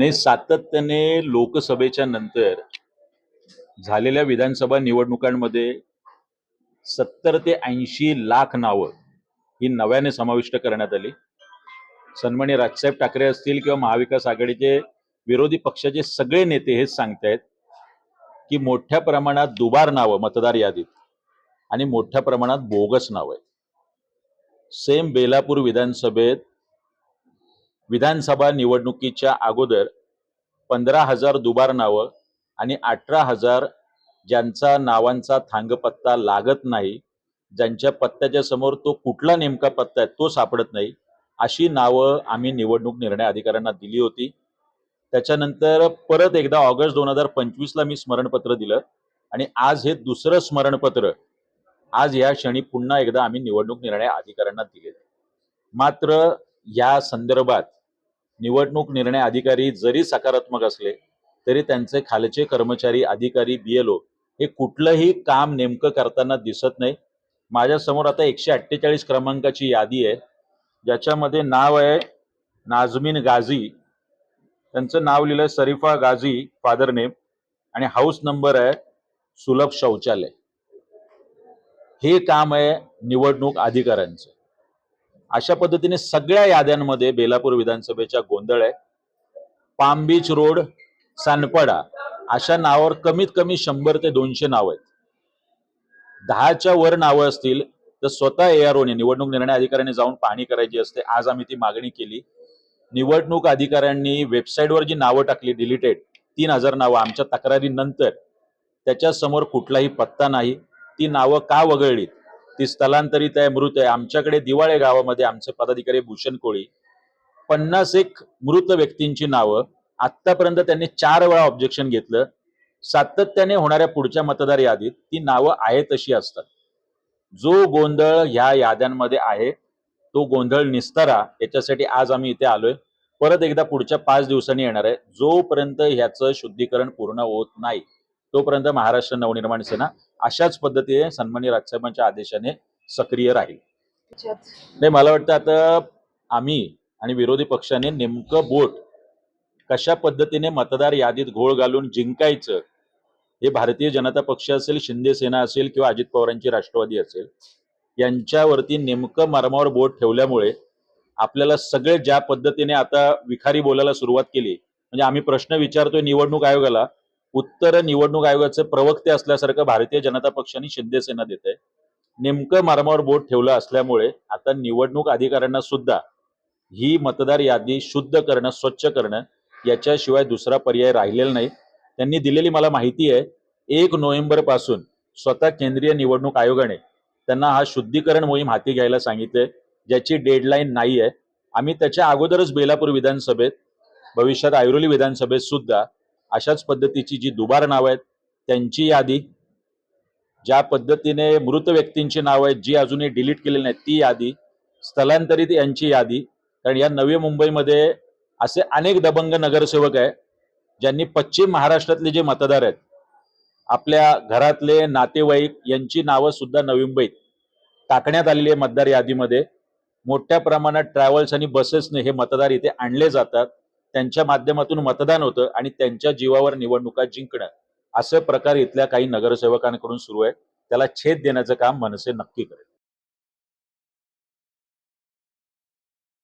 नाही सातत्याने लोकसभेच्या नंतर झालेल्या विधानसभा निवडणुकांमध्ये सत्तर ते ऐंशी लाख नावं ही नव्याने समाविष्ट करण्यात आली. सन्मान्य राजसाहेब ठाकरे असतील किंवा महाविकास आघाडीचे विरोधी पक्षाचे सगळे नेते हेच सांगतायत की मोठ्या प्रमाणात दुबार नावं मतदार यादीत आणि मोठ्या प्रमाणात बोगस नावं आहेत. सेम बेलापूर विधानसभेत विधानसभा निवडणुकीच्या अगोदर पंधरा हजार दुबार नावं आणि अठरा हजार ज्यांचा नावांचा थांगपत्ता लागत नाही ज्यांच्या पत्त्याच्या समोर तो कुठला नेमका पत्ता आहे तो सापडत नाही अशी नावं आम्ही निवडणूक निर्णय अधिकाऱ्यांना दिली होती. त्याच्यानंतर परत एकदा ऑगस्ट दोन हजार पंचवीसला मी स्मरणपत्र दिलं आणि आज हे दुसरं स्मरणपत्र आज या क्षणी पुन्हा एकदा आम्ही निवडणूक निर्णय अधिकाऱ्यांना दिले मात्र या संदर्भात निवडणूक निर्णय अधिकारी जरी सकारात्मक असले तरी त्यांचे खालचे कर्मचारी अधिकारी बीएलओ हे कुठलंही काम नेमकं करताना दिसत नाही. माझ्यासमोर आता एकशे अठ्ठेचाळीस क्रमांकाची यादी आहे ज्याच्यामध्ये नाव आहे नाझमीन गाझी. त्यांचं नाव लिहिलंय सरीफा गाझी फादर नेम. आणि हाऊस नंबर आहे सुलभ शौचालय. हे काम आहे निवडणूक अधिकाऱ्यांचं. अशा पद्धतीने सगळ्या याद्यांमध्ये बेलापूर विधानसभेच्या गोंधळ आहे. पाम बीच रोड सानपाडा अशा नावावर कमीत कमी शंभर ते दोनशे नावं आहेत. दहाच्या वर नावं असतील तर स्वतः एआरओने निवडणूक निर्णय अधिकाऱ्यांनी जाऊन पाहणी करायची असते. आज आम्ही ती मागणी केली. निवडणूक अधिकाऱ्यांनी वेबसाईटवर जी नावं टाकली डिलिटेड तीन हजार नावं आमच्या तक्रारीनंतर त्याच्यासमोर कुठलाही पत्ता नाही. ती नावं का वगळलीत? ती स्थलांतरित आहे मृत आहे. आमच्याकडे दिवाळे गावामध्ये आमचे पदाधिकारी भूषण कोळी पन्नास एक मृत व्यक्तींची नावं. आतापर्यंत त्यांनी चार वेळा ऑब्जेक्शन घेतलं. सातत्याने होणाऱ्या पुढच्या मतदार यादीत ती नावं आहे तशी असतात. जो गोंधळ ह्या याद्यांमध्ये आहे तो गोंधळ निस्तारा. याच्यासाठी आज आम्ही इथे आलोय. परत एकदा पुढच्या पाच दिवसांनी येणार आहे. जोपर्यंत ह्याचं शुद्धीकरण पूर्ण होत नाही तोपर्यंत महाराष्ट्र नवनिर्माण सेना अशाच पद्धतीने सन्मान्य राजसाहेबांच्या आदेशाने सक्रिय राहील. नाही मला वाटतं आता आम्ही आणि विरोधी पक्षाने नेमकं बोट कशा पद्धतीने मतदार यादीत घोळ घालून जिंकायचं हे भारतीय जनता पक्ष असेल शिंदे सेना असेल किंवा अजित पवारांची राष्ट्रवादी असेल यांच्यावरती नेमकं मरमावर बोट ठेवल्यामुळे आपल्याला सगळे ज्या पद्धतीने आता विखारी बोलायला सुरुवात केली म्हणजे आम्ही प्रश्न विचारतोय निवडणूक आयोगाला उत्तर निवडणूक आयोगाचे प्रवक्ते असल्यासारखं भारतीय जनता पक्षाने शिंदेसेना देत आहे नेमकं मारमावर बोट ठेवलं असल्यामुळे आता निवडणूक अधिकाऱ्यांना सुद्धा ही मतदार यादी शुद्ध करणं स्वच्छ करणं याच्याशिवाय दुसरा पर्याय राहिलेला नाही. त्यांनी दिलेली मला माहिती आहे एक नोव्हेंबरपासून स्वतः केंद्रीय निवडणूक आयोगाने त्यांना हा शुद्धीकरण मोहीम हाती घ्यायला सांगितलंय ज्याची डेडलाईन नाही आहे आम्ही त्याच्या अगोदरच बेलापूर विधानसभेत भविष्यात ऐरोली विधानसभेत सुद्धा अशाच पद्धतीची जी दुबार नावं आहेत त्यांची यादी ज्या पद्धतीने मृत व्यक्तींची नावं आहेत जी अजूनही डिलीट केलेली नाहीत ती यादी स्थलांतरित यांची यादी कारण या नवी मुंबईमध्ये असे अनेक दबंग नगरसेवक आहे ज्यांनी पश्चिम महाराष्ट्रातले जे मतदार आहेत आपल्या घरातले नातेवाईक यांची नावं सुद्धा नवी मुंबईत टाकण्यात आलेली आहे मतदार यादीमध्ये. मोठ्या प्रमाणात ट्रॅव्हल्स आणि बसेसने हे मतदार इथे आणले जातात. त्यांच्या माध्यमातून मतदान होतं आणि त्यांच्या जीवावर निवडणुका जिंकणं. असं प्रकार इथल्या काही नगरसेवकांकडून सुरू आहे. त्याला छेद देण्याचं काम मनसे नक्की करेल.